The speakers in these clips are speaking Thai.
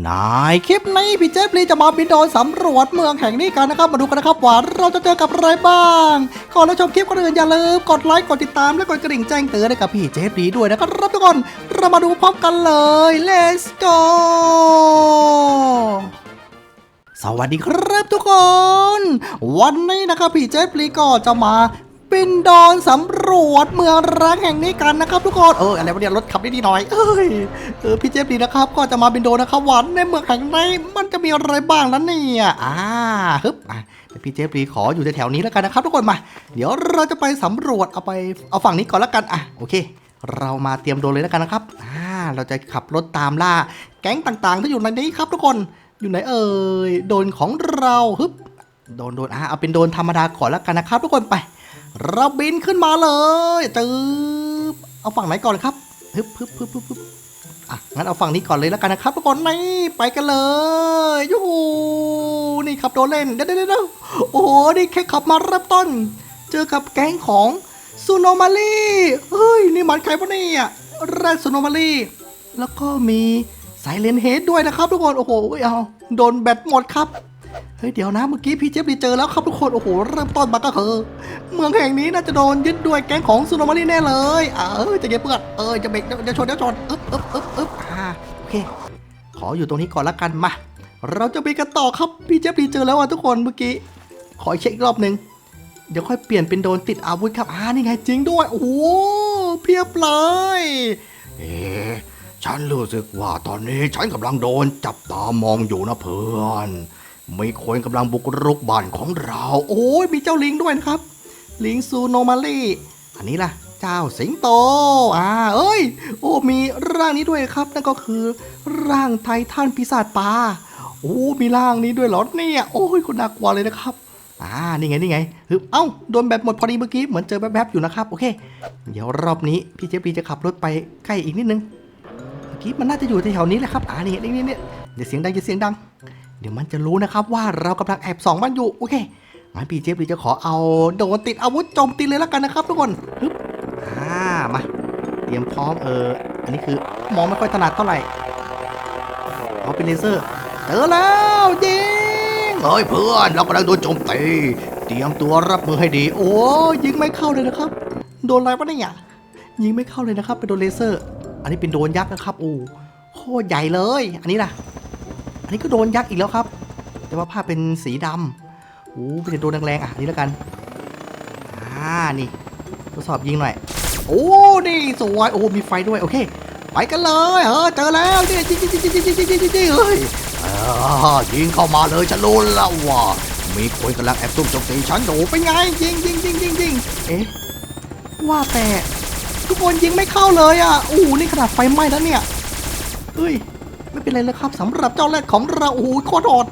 ในคลิปนี้พี่เจฟลีจะมาบินโดรนสำรวจเมืองแห่งนี้กันนะครับ มาดูกันนะครับว่าเราจะเจอกับอะไรบ้างก่อนเราชมคลิปก่อนอื่นอย่าลืมกดไลค์กดติดตามและกดกระดิ่งแจ้งเตือนให้กับพี่เจฟลีด้วยนะครับทุกคนเรามาดูพร้อมกันเลย let's go สวัสดีครับทุกคน วันนี้นะครับพี่เจฟลีก็จะมา บินโดรนสำรวจเมืองร้างแห่งนี้กันนะครับทุกคนเอออะไรวะเนี่ยรถขับได้ดีหน่อยเอ้ยเออพี่เจฟลีนะครับ ก็จะมาบินโดนนะครับวันในเมืองแห่งนี้มันจะมีอะไรบ้างนั้นเนี่ยอ่าฮึบอะพี่เจฟลีขออยู่แถวๆนี้แล้วกันนะครับทุกคนมา เดี๋ยวเราจะไปสำรวจเอาไปเอาฝั่งนี้ก่อนแล้วกันอะโอเค เรามาเตรียมโดนเลยแล้วกันนะครับอ่าเราจะขับรถตามล่า แก๊งต่างๆที่อยู่ในนี้ครับทุกคนอยู่ไหนเอ่ยโดนของเราฮึบโดนโดนอะเอาเป็นโดนธรรมดาก่อนแล้วกันนะครับทุกคนไป เราบินขึ้นมาเลยจืบเอาฝั่งไหนก่อนครับฮึบฮึบฮึบฮึบฮึบอะงั้นเอาฝั่งนี้ก่อนเลยแล้วกันนะครับทุกคนนี่ไปกันเลยยูหูนี่ขับโดรนเล่นเดี๋ยวเดี๋ยวเดี๋ยวโอ้โหนี่แค่ขับมาเริ่มต้น เจอกับแก๊งของซูโนมารีเฮ้ยนี่มันใครปะเนี่ยแรดซูโนมารีแล้วก็มีไซเลนเฮดด้วยนะครับทุกคนโอ้โหเอาโดนแบตหมดครับ เฮ้ยเดี๋ยวนะเมื่อกี้พี่เจฟรีเจอแล้วครับทุกคนโอ้โหเริ่มต้นมาก็คือ เมืองแห่งนี้น่าจะโดนยึดด้วยแก๊งของซูโนมารีแน่เลยเออจะเก็บเพื่อนเออจะเบรกจะชนจะชนอึ๊บอึ๊บอึ๊บอึ๊บอ่าโอเค ขออยู่ตรงนี้ก่อนละกันมาเราจะไปกันต่อครับพี่เจฟรีเจอแล้วอะทุกคนเมื่อกี้ ขอเช็คอีกรอบหนึ่งเดี๋ยวค่อยเปลี่ยนเป็นโดนติดอาวุธครับอ่านี่ไงจริงด้วยโอ้โหเพียบเลยเอ๊ฉันรู้สึกว่าตอนนี้ฉันกำลังโดนจับตามองอยู่นะเพื่อน มีคนกำลังบุกรุกบ้านของเรา โอ้ยมีเจ้าลิงด้วยนะครับ ลิงซูโนมาลีอันนี้ล่ะ เจ้าสิงโต อ่า เอ้ย โอ้ มีร่างนี้ด้วยครับ นั่นก็คือ ร่างไททันปีศาจปลา โอ้ มีร่างนี้ด้วยเหรอเนี่ย โอ้ยคุณน่ากลัวเลยนะครับ อ่า นี่ไง นี่ไงฮึบเอ้า โดนแบบหมดพอดีเมื่อกี้ เหมือนเจอแวบๆอยู่นะครับ โอเค เดี๋ยวรอบนี้พี่เจฟีจะขับรถไปใกล้อีกนิดนึง เมื่อกี้มันน่าจะอยู่แถวๆนี้แหละครับ อ่า นี่นี่นี่เดี๋ยวเสียงดังจะเสียงดัง เดี๋ยวมันจะรู้นะครับว่าเรากำลังแอบส่องมันอยู่ โอเคงั้นพี่เจฟรีจะขอเอาโดนติดอาวุธโจมตีเลยแล้วกันนะครับทุกคนฮึบอ่ามา เตรียมพร้อมเออ อันนี้คือมองไม่ค่อยถนัดเท่าไหร่ เอาเป็นเลเซอร์เจอแล้วยิงเฮ้ยเพื่อนเรากำลังโดนโจมตี เตรียมตัวรับมือให้ดี โอ้ยิงไม่เข้าเลยนะครับ โดนอะไรวะเนี่ยยิงไม่เข้าเลยนะครับเป็นโดนเลเซอร์ อันนี้เป็นโดนยักษ์นะครับโอ้โคตรใหญ่เลย อันนี้ล่ะ นนี้ก็โดนยักษ์อีกแล้วครับ แต่ว่าผ้าเป็นสีดำโอ้เป็นโดนแรงๆอะนี่แล้วกันอ่านี่ทดสอบยิงหน่อย โอ้นี่สวยโอ้มีไฟด้วยโอเค ไปกันเลยเออเจอแล้วนี่ยิงยิงยิงยิงยิงยิงยิงยิงยิเฮ้ยอ่ายิงเข้ามาเลยฉันรู้แล้วว่ามีคนกำลังแอบซุ่มโจมตีฉันอยู่โอ้เป็นไงยิงยิงยิงยิงยิงเอ๊ะว่าแต่ทุกคนยิงไม่เข้าเลยอะโอ้นี่ขนาดไฟไหม้แล้วเนี่ยเฮ้ย ไม่เป็นไรเลยครับสำหรับเจ้าแรกของเราโอ้โหโคตรโหด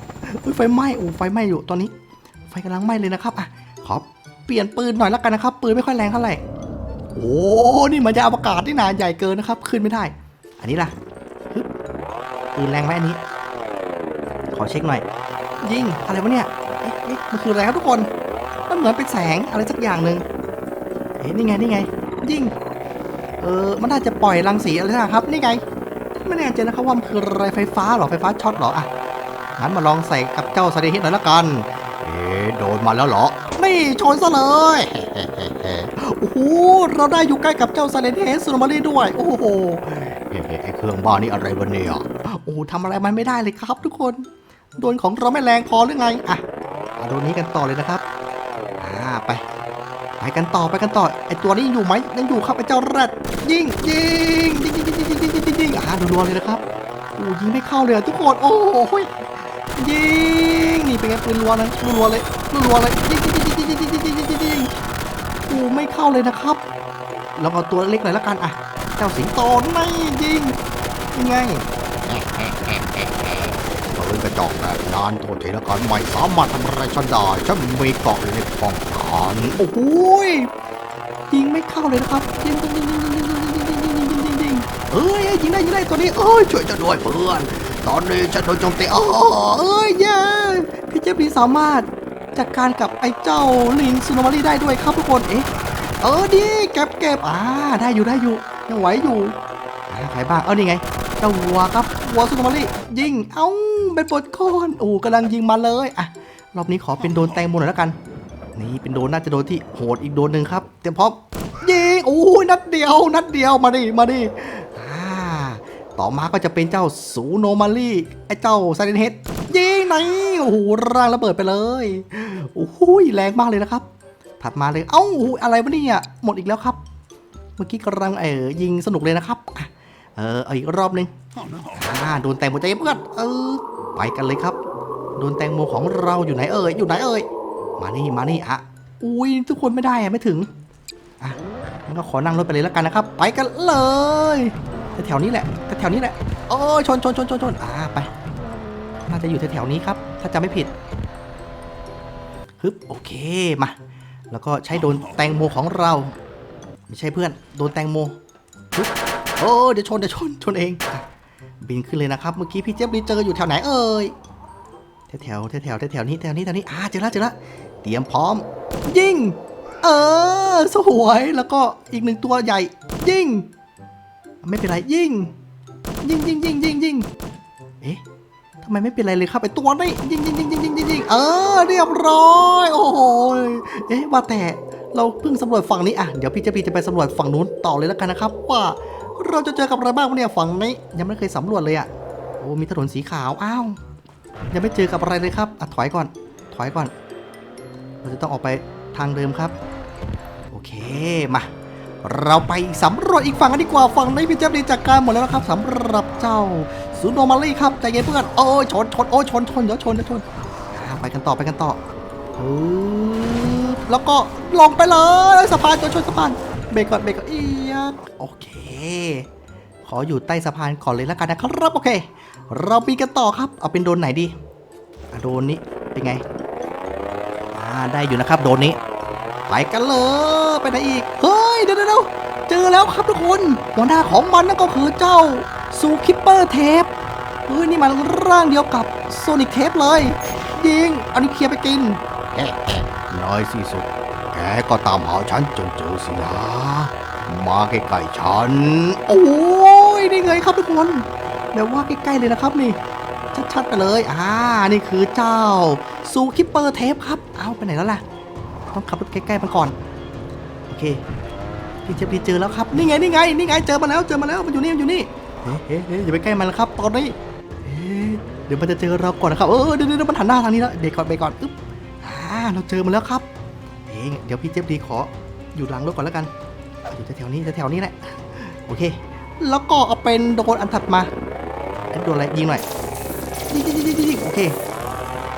ไฟไหม้โอ้ไฟไหม้อยู่ตอนนี้ ไฟกำลังไหม้เลยนะครับอะขอเปลี่ยนปืนหน่อยแล้วกันนะครับปืนไม่ค่อยแรงเท่าไหร่โอ้นี่มันจะอวกาศที่หนาใหญ่เกินนะครับ ขึ้นไม่ได้ อันนี้ล่ะปืนแรงไหมอันนี้ ขอเช็คหน่อยยิงอะไรวะเนี่ยเอ๊ะมันคืออะไรครับทุกคนมันเหมือนเป็นแสงอะไรสักอย่างหนึ่งเอ๊ะนี่ไงนี่ไง ยิงเออมันน่าจะปล่อยรังสีอะไรนะครับนี่ไง ไม่แน่ใจนะครับว่ามันคืออะไรไฟฟ้าเหรอไฟฟ้าช็อตเหรออะงั้นมาลองใส่กับเจ้าสเตฮิตหน่อยละกัน เอ๊ะโดนมาแล้วเหรอ นี่ชนซะเลยโอ้โหเราได้อยู่ใกล้กับเจ้าซาเลนเฮสซูนมารีด้วย โอ้โหเฮ้ไอ้เครื่องบ้านนี่อะไรวะเนี่ยโอ้โหทำอะไรมันไม่ได้เลยครับทุกคน โดนของเราไม่แรงพอหรือไง อะเอาโดนนี้กันต่อเลยนะครับอ่าไป ไปกันต่อไปกันต่อไอตัวนี้อยู่ไหมยังอยู่ครับไอเจ้าแรดยิงยิงยิงยิงยิงยิงยิงยิงยิงอ่ารัวๆเลยนะครับโอ้ยิงไม่เข้าเลยทุกคนโอ้โหยยิงนี่เป็นไงปืนรัวนะรัวๆเลยรัวๆเลยยิงยิงยิงยิงยิงยิงยิงยิงยิงยิงโอ้ไม่เข้าเลยนะครับเราเอาตัวเล็กหน่อยละกันอะเจ้าสิงโตไม่ยิงยังไง จอกแบบนั้นโทษทีละกันไม่สามารถทำอะไรฉันได้ฉันมีเกาะเล็กป้องกันโอ้โหยยิงไม่เข้าเลยนะครับยิงยิงยิงยิงยิงยิงยิงยิงยิงยิงยิงยิงยิงเอ้ยยิงได้ยิงได้ตัวนี้เอ้ยช่วยฉันด้วยเพื่อน ตอนนี้ฉันโดนโจมตีอ้อเอ้ยเย้พี่เจฟบีสามารถจัดการกับไอ้เจ้าลิงซูโนมารีได้ด้วยครับทุกคนเอ๊ะเออดีเก็บเก็บอ่าได้อยู่ได้อยู่ยังไหวอยู่ใครบ้างเอานี่ไง เจ้าวัวครับวัวสุนทรียิง เอ้าเป็นปดก้อนโอ้กำลังยิงมาเลยอะรอบนี้ขอเป็นโดนแตงโมหน่อยแล้วกัน นี่เป็นโดนน่าจะโดนที่โหดอีกโดนหนึ่งครับเตรียมพร้อมยิงโอ้ยนัดเดียว นัดเดียวมาดิมาดิอ่าต่อมาก็จะเป็นเจ้าสูโนมาลี่ไอ้เจ้าไซเรนเฮดยิงไหนโอ้โหร่างระเบิดไปเลยโอ้โหแรงมากเลยนะครับ ถัดมาเลยเอ้าอะไรวะเนี่ยหมดอีกแล้วครับ เมื่อกี้กำลังเออยิงสนุกเลยนะครับ อะเออเอาอีกรอบหนึงอ่าโดนแตงโมใจเพื่อนเออไปกันเลยครับ โดนแตงโมของเราอยู่ไหนเอ่ยอยู่ไหนเอ่ยมานี่มานี่อะอุ้ยทุกคนไม่ได้อะไม่ถึงอะงั้นก็ขอนั่งรถไปเลยแล้วกันนะครับ ไปกันเลยแถวๆนี้แหละแถวๆนี้แหละโอ้ยชนชนชนชนชนอ่าไปน่าจะอยู่แถวๆนี้ครับ ถ้าจำไม่ผิดฮึบโอเคมา แล้วก็ใช้โดนแตงโมของเรา ไม่ใช่เพื่อน โดนแตงโมปึ๊บ โอ้เดี๋ยวชนเดี๋ยวชนชนเอง บินขึ้นเลยนะครับ เมื่อกี้พี่เจฟรีเจออยู่แถวไหนเอ่ยแถวแถวแถวแถวนี้แถวนี้แถวนี้อ่าเจอแล้วเจอแล้วเตรียมพร้อม ยิง เออสวยแล้วก็อีกหนึ่งตัวใหญ่ ยิง ไม่เป็นไรยิง ยิงยิงยิงยิงยิงเอ๊ะทำไมไม่เป็นไรเลยครับไอตัวนี้ยิงยิงยิงยิงยิงยิงยิงเออเรียบร้อยโอ้โหเอ๊ะว่าแต่เราเพิ่งสำรวจฝั่งนี้อะเดี๋ยวพี่เจะพี่จะไปสำรวจฝั่งนู้นต่อเลยแล้วกันนะครับว่า เราจะเจอกับอะไรบ้างวะเนี่ยฝั่งนี้ยังไม่เคยสำรวจเลยอะโอ้มีถนนสีขาวอ้าวยังไม่เจอกับอะไรเลยครับอะถอยก่อน ถอยก่อน เราจะต้องออกไปทางเดิมครับ โอเคมาเราไปสำรวจอีกฝั่งกันดีกว่าฝั่งนี้พี่เจฟดีจัดการหมดแล้วนะครับสำหรับเจ้าซูโนมารี่ครับใจเย็นเพื่อนโอ้ยชนชนโอ้ยชนชนเดี๋ยวชนเดี๋ยวชนไปกันต่อไปกันต่อแล้วก็ลงไปเลยสะพานจะชนสะพานเบรกก่อนเบรกก่อนอี โอเค ขออยู่ใต้สะพานก่อนเลยแล้วกันนะครับโอเค เราปีกันต่อครับ เอาเป็นโดนไหนดีโดนนี้เป็นไงอ่าได้อยู่นะครับโดนนี้ ไปกันเลยไปไหนอีก เฮ้ยเดี๋ยวเดี๋ยวเดี๋ยวเจอแล้วครับทุกคนหัวหน้าของมันนั่นก็คือเจ้าซูคิปเปอร์เทปเฮ้ยนี่มันร่างเดียวกับโซนิกเทปเลยยิงเอานิวเคลียร์ไปกินแอะแอะน้อยที่สุดแกก็ตามหาฉันจนเจอสินะ มาใกล้ๆฉัน โอ้ยนี่ไงครับทุกคนแบบว่าใกล้ๆเลยนะครับนี่ชัดๆไปเลยอ่านี่คือเจ้าซูคิปเปอร์เทปครับ เอาไปไหนแล้วล่ะ ต้องขับรถใกล้ๆมันก่อน โอเคพี่เจฟพี่เจอแล้วครับ นี่ไงนี่ไงนี่ไงเจอมาแล้วเจอมาแล้วมันอยู่นี่มันอยู่นี่เฮ้ยเฮ้ยเฮ้ยอย่าไปใกล้มันแล้วครับ ตอนนี้เฮ้ยเดี๋ยวมันจะเจอเราก่อนนะครับ เออเดี๋ยวเดี๋ยวมันหันหน้าทางนี้แล้วเบรกก่อนเบรกก่อนอึ๊บอ่าเราเจอมันแล้วครับเองเดี๋ยวพี่เจฟดีขออยู่หลังรถก่อนแล้วกัน อยู่แถวๆนี้แถวๆนี้แหละโอเค แล้วก็เอาเป็นโดนอันถัดมาโดนอะไรยิงหน่อยยิงยิงยิงยิงโอเค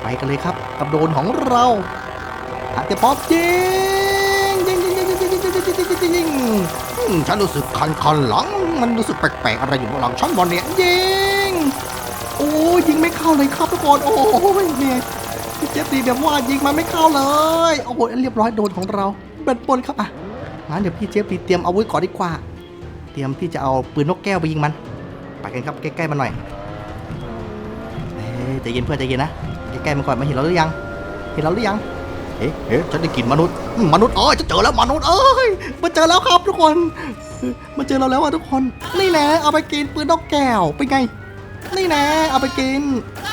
ไปกันเลยครับกับโดนของเราอาจจะป๊อปยิงยิงยิงยิงยิงยิงยิงยิงยิงยิงยิงยิงอืมฉันรู้สึกคันคันหลังมันรู้สึกแปลกๆอะไรอยู่บนหลังฉันวันเนี้ยยิงโอ้ยยิงไม่เข้าเลยครับทุกคนโอ้ยเนี่ยเจฟดีแบบว่ายิงมันไม่เข้าเลยโอ้โหเรียบร้อยโดนของเราเป็นปนครับอะ งั้นเดี๋ยวพี่เจฟดีเตรียมอาวุธก่อนดีกว่า เตรียมที่จะเอาปืนนกแก้วไปยิงมัน ไปกันครับใกล้ๆมันหน่อยเอ้ยใจเย็นเพื่อนใจเย็นนะ ใกล้ๆมันก่อนมาเห็นเราหรือยัง เห็นเราหรือยังเอ๊ะเอ๊ะฉันได้กลิ่นมนุษย์ มนุษย์เอ้ยฉันเจอแล้วมนุษย์เอ้ยเอ้ยมาเจอแล้วครับทุกคนมาเจอเราแล้วอะทุกคน นี่แน่เอาไปกินปืนนกแก้วเป็นไง นี่แน่เอาไปกิน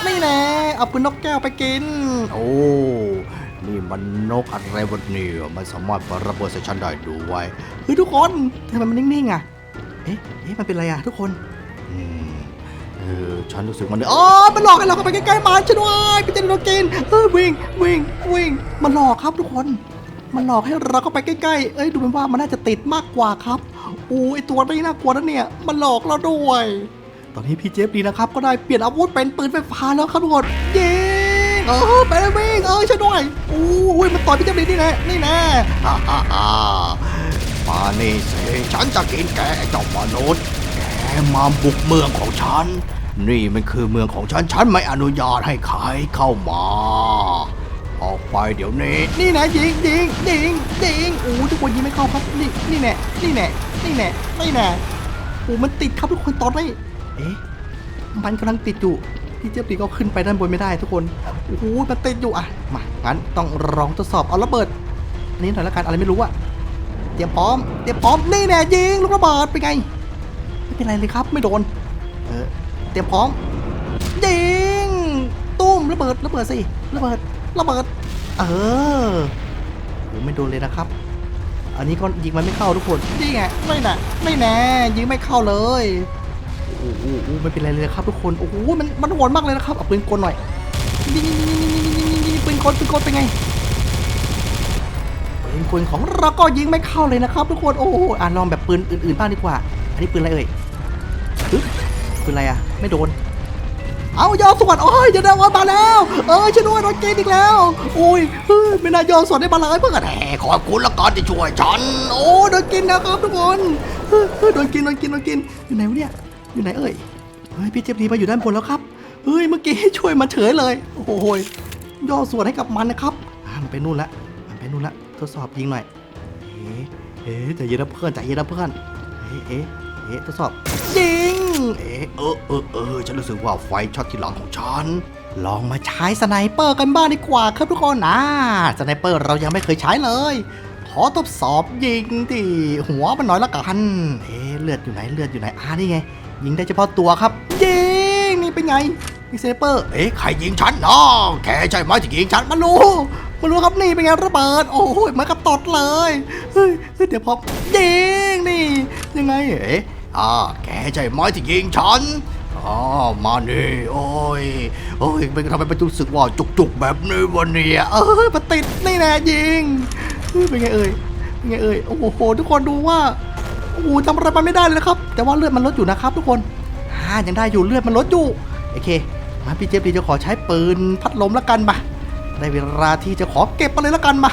นี่แน่เอาปืนนกแก้วไปกิน โอ้ นี่มันนกอะไรวะเนี่ยมันสามารถปาระเบิดใส่ฉันได้ด้วยเฮ้ยทุกคนทำไมมันนิ่งๆอะเอ๊ะเอ๊ะมันเป็นอะไรอะทุกคนอืมเออฉันรู้สึกมันเนี่ยอ๋อมันหลอกให้เราเข้าไปใกล้ๆมันช่วยด้วยพี่เจนโดนกินเออวิ่งวิ่งวิ่งมันหลอกครับทุกคน มันหลอกให้เราเข้าไปใกล้ๆเอ้ยดูเป็นว่ามันน่าจะติดมากกว่าครับโอ้ยไอตัวนี้น่ากลัวนะเนี่ย มันหลอกเราด้วย ตอนนี้พี่เจฟดีนะครับ ก็ได้เปลี่ยนอาวุธเป็นปืนไฟฟ้าแล้วครับทุกคนเยิงเออไปเลยวิ่งเออช่วยด้วยโอ้ยมันต่อยพี่เจฟดีนี่แน่นี่แน่ฮ่าฮ่าฮ่ามานี่สิฉันจะกินแกไอ้เจ้ามนุษย์แกมาบุกเมืองของฉัน นี่มันคือเมืองของฉัน ฉันไม่อนุญาตให้ใครเข้ามา ออกไปเดี๋ยวนี้ นี่น่ยิงยิงยิงยิงโอ้ทุกคนยิงไม่เข้าครับ นี่นี่แน่นี่แน่นี่แน่นี่แน่โอ้มันติดครับทุกคนตอนนี้เอ๊ะมันกำลังติดอยู่ พี่เจฟดีก็ขึ้นไปด้านบนไม่ได้ทุกคนโอ้โหมันติดอยู่อะมางั้นต้องลองทดสอบเอาระเบิดอันนี้หน่อยละกันอะไรไม่รู้อะเตรียมพร้อมเตรียมพร้อมนี่แน่ยิงลูกระเบิดเป็นไงไม่เป็นไรเลยครับไม่โดนเออเตรียมพร้อมยิงตุ้มระเบิดระเบิดสิระเบิดระเบิดเออโหไม่โดนเลยนะครับ อันนี้ก็ยิงมันไม่เข้าทุกคนนี่ไงไม่น่ะไม่แน่ยิงไม่เข้าเลย โอ้โหไม่เป็นไรเลยครับทุกคน โอ้โห มัน มันโหดมากเลยนะครับ เอาปืนกลหน่อยนี่นี่นี่นี่นี่นี่นี่ปืนกลปืนกลเป็นไง ปืนกลของเราก็ยิงไม่เข้าเลยนะครับ ทุกคน โอ้โหอ่านลองแบบปืนอื่นๆบ้างดีกว่า อันนี้ปืนอะไรเอ่ยปืนอะไรอะไม่โดน เอายอส่วนโอ้ยเดี๋ยวนว่ามาแล้ว เออช่วยด้วยรถเกณฑ์อีกแล้ว โอ้ยไม่น่ายอส่วนได้มาเลยเพื่อนแหมขอบคุณละก่อนที่ช่วยฉัน โอ้โดนกินนะครับทุกคนโดนกินโดนกินโดนกินอยู่ไหนวะเนี่ย อยู่ไหนเอ่ยเฮ้ยพี่เจี๊ยบดีมาอยู่ด้านบนแล้วครับเฮ้ยเมื่อกี้ช่วยมาเฉยเลย โอ้โหยย่อส่วนให้กับมันนะครับมันไปนู่นละมันไปนู่นละทดสอบยิงหน่อยเอ๊ะเอ๊ะใจเย็นนะเพื่อนใจเย็นนะเพื่อนเอ๊ะเอ๊ะเอ๊ะทดสอบยิงเอ๊ะเออเออเออฉันรู้สึกว่าไฟช็อตที่หลังของฉันลองมาใช้สไนเปอร์กันบ้างดีกว่าครับทุกคนนะสไนเปอร์เรายังไม่เคยใช้เลย ขอทดสอบยิงที่หัวมันหน่อยละกันเอ๊ะเลือดอยู่ไหนเลือดอยู่ไหนอ่านี่ไง ยิงได้เฉพาะตัวครับ ยิงนี่เป็นไงนี่สไนเปอร์ เอ๊ะใครยิงฉันเนาะแกใช่ไหมที่ยิงฉันมารู้มารู้ครับนี่เป็นไงระเบิด โอ้ยเหมือนกับตดเลยเฮ้ยเฮ้ยเดี๋ยวพอยิงนี่ ยังไง เอ๊ะอ่าแกใช่ไหมที่ยิงฉันอ๋อมานี่โอ้ยโอ้ยเป็นทำไมเป็นรู้สึกว่าจุกๆแบบนี้วันนี้เออมาติดนี่แน่ยิงเฮ้ยเป็นไงเอ่ยเป็นไงเอ่ยโอ้โหทุกคนดูว่า อ้โหทำอะไรมันไม่ได้เลยนะครับ แต่ว่าเลือดมันลดอยู่นะครับทุกคนอ่ายังได้อยู่เลือดมันลดอยู่ โอเค มาพี่เจฟดีจะขอใช้ปืนพัดลมแล้วกันมาได้เวลาที่จะขอเก็บมาเลยแล้วกันมา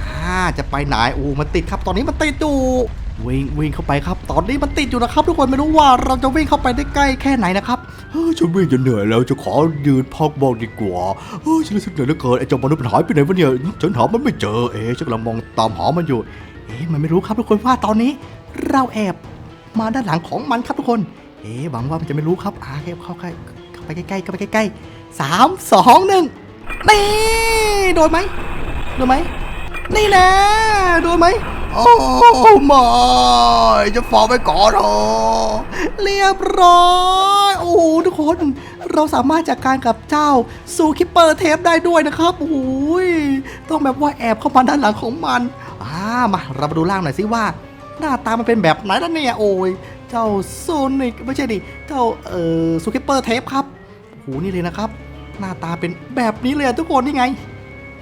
อ่าจะไปไหนโอ้มันติดครับ ตอนนี้มันติดอยู่วิ่งวิ่งเข้าไปครับ ตอนนี้มันติดอยู่นะครับ ทุกคนไม่รู้ว่าเราจะวิ่งเข้าไปได้ใกล้แค่ไหนนะครับเฮ้ยฉันวิ่งจนเหนื่อยแล้วจะขอยืนพักบ้างดีกว่าเฮ้ยฉันรู้สึกเหนื่อยเหลือเกินไอ้เจ้ามนุษย์มันหายไปไหนวะเนี่ยฉันหามันไม่เจอเอ๊ะฉันกำลังมองตามหามันอยู่เอ๊ะมันไม่รู้ครับทุกคนว่าตอนนี้ เราแอบมาด้านหลังของมันครับทุกคน เอ๊ะหวังว่ามันจะไม่รู้ครับอ่าเข้าใกล้เข้าไปใกล้ๆเข้าไปใกล้ๆสามสองหนึ่งนี่โดนไหมโดนไหมนี่น่โดนไหมโอ้ไม่จะฝากไปก่อนเถอเรียบร้อยโอ้ทุกคนเราสามารถจัดการกับเจ้าซูคิปเปอร์เทปได้ด้วยนะครับโอ้ยต้องแบบว่าแอบเข้ามาด้านหลังของมันอ่ามาเรามาดูล่างหน่อยสิว่า หน้าตามันเป็นแบบไหนล่ะเนี่ยโอ้ยเจ้าโซนิกไม่ใช่ดิเจ้าเอ่อซูคิปเปอร์เทปครับโหนี่เลยนะครับ หน้าตาเป็นแบบนี้เลยทุกคนนี่ไง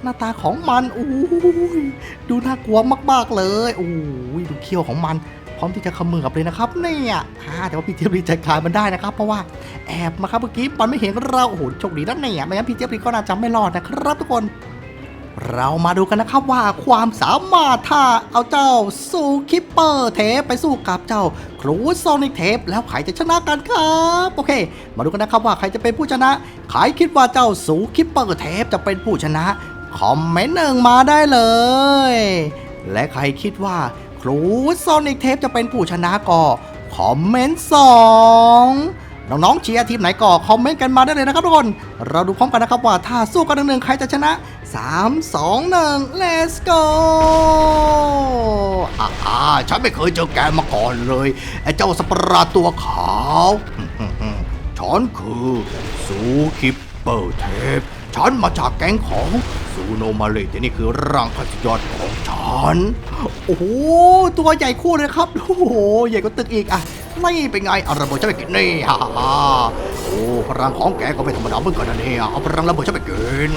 หน้าตาของมันโอ้ยดูน่ากลัวมากๆเลยโอ้ยดูเขี้ยวของมัน พร้อมที่จะเขมือกับเลยนะครับเนี่ยอ่าแต่ว่าพี่เจี๊ยบรีจัดการมันได้นะครับ เพราะว่าแอบมาครับเมื่อกี้มันไม่เห็นเราโอ้โหโชคดีนะเนี่ยไม่งั้นพี่เจี๊ยบรีก็น่าจะไม่รอดนะครับทุกคน เรามาดูกันนะครับว่าความสามารถถ้าเอาเจ้าซูคิปเปอร์เทปไปสู้กับเจ้าครูโซนิกเทปแล้วใครจะชนะกันครับ โอเค มาดูกันนะครับว่าใครจะเป็นผู้ชนะใครคิดว่าเจ้าซูคิปเปอร์เทปจะเป็นผู้ชนะ คอมเมนต์หนึ่งมาได้เลย และใครคิดว่าครูโซนิกเทปจะเป็นผู้ชนะก็คอมเมนต์สอง น้องๆเชียร์ทีมไหนก็คอมเมนต์กันมาได้เลยนะครับทุกคน เราดูพร้อมกันนะครับว่าถ้าสู้กันหนึ่งๆใครจะชนะ 3 2 1 let's go อ่าฉันไม่เคยเจอแกมาก่อนเลยไอ้เจ้าสปราตัวขาวฉันคือซูคิปเปอร์เทปฉันมาจากแก๊งของซูโนมาเลแต่นี่คือร่างพันยอดของฉัน โอ้โห ตัวใหญ่คู่เลยครับ โอ้โห ใหญ่กว่าตึกอีกอะ นี่เป็นไงเอาระเบิดฉันไปกินนี่ฮ่าฮ่าโอ้พลังของแกก็ไม่ธรรมดาเหมือนกันนะเนี่ยเอาพลังระเบิดฉันไปกิน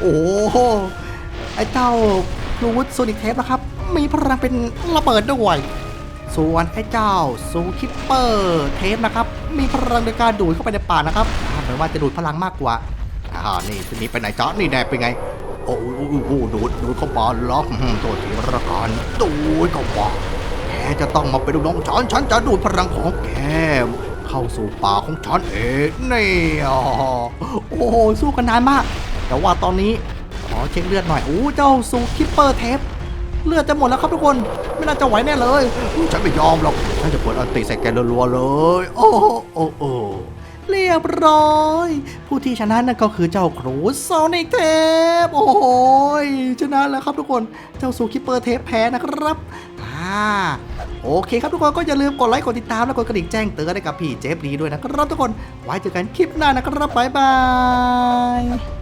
โอ้โหไอ้เจ้าลูดโซนิกเทปนะครับ มีพลังเป็นระเบิดด้วยส่วนไอ้เจ้าซูคิปเปอร์เทปนะครับ มีพลังในการดูดเข้าไปในป่านะครับเหมือนว่าจะดูดพลังมากกว่าอ่านี่ทีนี้ไปไหนจ๊ะนี่แน่เป็นไงโอ้โหดูดดูดเข้ามาล็อกอืมตัวทีละกันดูดเข้ามา จะต้องมาเป็นลูกน้องฉันฉันจะดูดพลังของแกเข้าสู่ป่ากของฉันเองนี่อะโอ้โหสู้กันนานมาก แต่ว่าตอนนี้ขอเช็คเลือดหน่อยโอ้เจ้าซูคิปเปอร์เทปเลือดจะหมดแล้วครับทุกคนไม่น่าจะไหวแน่เลยฉันไม่ยอมหรอกฉันจะเปิดอันติใส่แกรัวๆเลย โอ้โอ้โอ้เรียบร้อย ผู้ที่ชนะนั่นก็คือเจ้าครูโซนิกเทปโอ้โหยชนะแล้วครับทุกคนเจ้าซูคิปเปอร์เทปแพ้นะครับอ่า โอเคครับทุกคนก็อย่าลืมกดไลค์กดติดตามและกดกระดิ่งแจ้งเตือนให้กับพี่เจฟดีด้วยนะครับทุกคนไว้เจอกันคลิปหน้านะครับบ๊ายบาย